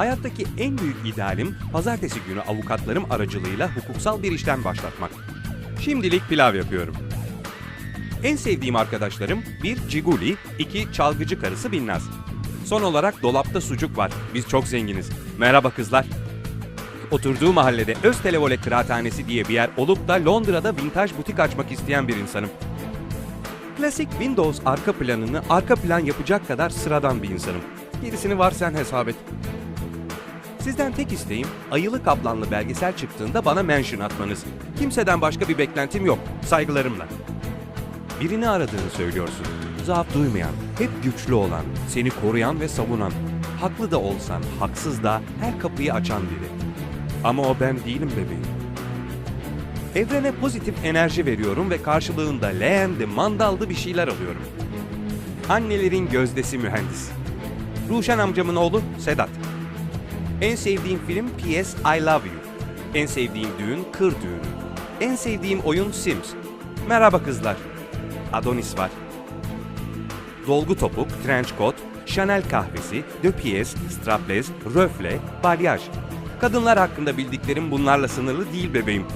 Hayattaki en büyük idealim pazartesi günü avukatlarım aracılığıyla hukuksal bir işlem başlatmak. Şimdilik pilav yapıyorum. En sevdiğim arkadaşlarım bir Ciguli, iki çalgıcı karısı Binnaz. Son olarak dolapta sucuk var. Biz çok zenginiz. Merhaba kızlar. Oturduğu mahallede Öztelevole Kıraathanesi diye bir yer olup da Londra'da vintage butik açmak isteyen bir insanım. Klasik Windows arka planını arka plan yapacak kadar sıradan bir insanım. Gerisini var sen hesap et. Sizden tek isteğim ayılı kaplanlı belgesel çıktığında bana mention atmanız. Kimseden başka bir beklentim yok. Saygılarımla. Birini aradığını söylüyorsun. Zaaf duymayan, hep güçlü olan, seni koruyan ve savunan. Haklı da olsan, haksız da her kapıyı açan biri. Ama o ben değilim bebeğim. Evrene pozitif enerji veriyorum ve karşılığında leğendi, mandaldı bir şeyler alıyorum. Annelerin gözdesi mühendis. Ruşen amcamın oğlu Sedat. En sevdiğim film P.S. I Love You. En sevdiğim düğün Kır Düğünü. En sevdiğim oyun Sims. Merhaba kızlar. Adonis var. Dolgu topuk, trench coat, Chanel kahvesi, de pièce, strapless, röfle, balyaj. Kadınlar hakkında bildiklerim bunlarla sınırlı değil bebeğim.